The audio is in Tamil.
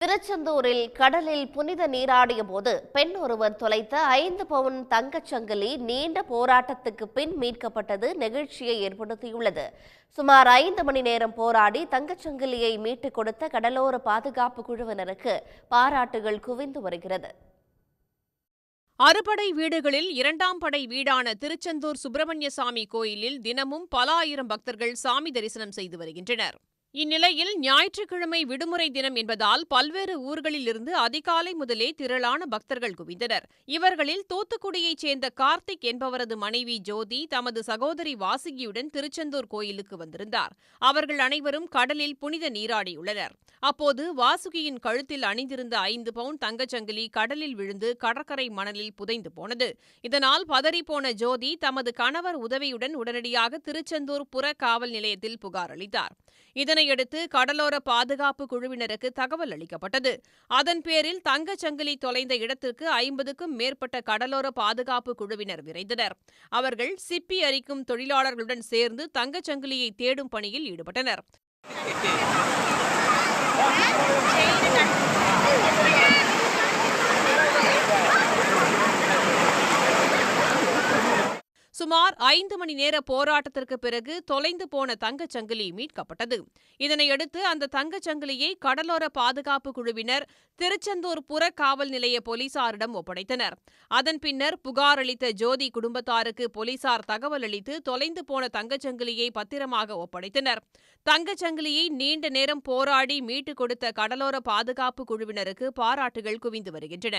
திருச்செந்தூரில் கடலில் புனித நீராடிய போது பெண் ஒருவர் தொலைத்த ஐந்து பவுன் தங்கச் சங்கிலி நீண்ட போராட்டத்துக்கு பின் மீட்கப்பட்டது நெகிழ்ச்சியை ஏற்படுத்தியுள்ளது. சுமார் ஐந்து மணி நேரம் போராடி தங்கச் சங்கிலியை மீட்டுக் கொடுத்த கடலோர பாதுகாப்பு குழுவினருக்கு பாராட்டுகள் குவிந்து வருகிறது. அறுபடை வீடுகளில் இரண்டாம் படை வீடான திருச்செந்தூர் சுப்பிரமணிய சாமி கோயிலில் தினமும் பல ஆயிரம் பக்தர்கள் சாமி தரிசனம் செய்து வருகின்றனர். இந்நிலையில் ஞாயிற்றுக்கிழமை விடுமுறை தினம் என்பதால் பல்வேறு ஊர்களிலிருந்து அதிகாலை முதலே திரளான பக்தர்கள் குவிந்தனர். இவர்களில் தூத்துக்குடியைச் சேர்ந்த கார்த்திக் என்பவரது மனைவி ஜோதி தமது சகோதரி வாசுகியுடன் திருச்செந்தூர் கோயிலுக்கு வந்திருந்தார். அவர்கள் அனைவரும் கடலில் புனித நீராடியுள்ளனர். அப்போது வாசுகியின் கழுத்தில் அணிந்திருந்த ஐந்து பவுன் தங்கச்சங்கிலி கடலில் விழுந்து கடற்கரை மணலில் புதைந்து போனது. இதனால் பதறிப்போன ஜோதி தமது கணவர் உதவியுடன் உடனடியாக திருச்செந்தூர் புற காவல் நிலையத்தில் புகார் அளித்தார். இதனையடுத்து கடலோர பாதுகாப்பு குழுவினருக்கு தகவல் அளிக்கப்பட்டது. அதன் பேரில் தங்கச் சங்கிலி தொலைந்த இடத்திற்கு ஐம்பதுக்கும் மேற்பட்ட கடலோர பாதுகாப்பு குழுவினர் விரைந்தனர். அவர்கள் சிப்பி அரிக்கும் தொழிலாளர்களுடன் சேர்ந்து தங்கச் சங்கிலியை தேடும் பணியில் ஈடுபட்டனர். சுமார் ஐந்து மணி நேர போராட்டத்திற்கு பிறகு தொலைந்து போன தங்கச் சங்கிலி மீட்கப்பட்டது. இதனையடுத்து அந்த தங்கச் சங்கிலியை கடலோர பாதுகாப்பு குழுவினர் திருச்செந்தூர் புற காவல் நிலைய போலீசாரிடம் ஒப்படைத்தனர். அதன் பின்னர் புகார் அளித்த ஜோதி குடும்பத்தாருக்கு போலீசார் தகவல் அளித்து தொலைந்து போன தங்கச் சங்கிலியை பத்திரமாக ஒப்படைத்தனர். தங்கச் சங்கிலியை நீண்ட நேரம் போராடி மீட்டுக் கொடுத்த கடலோர பாதுகாப்பு குழுவினருக்கு பாராட்டுகள் குவிந்து வருகின்றன.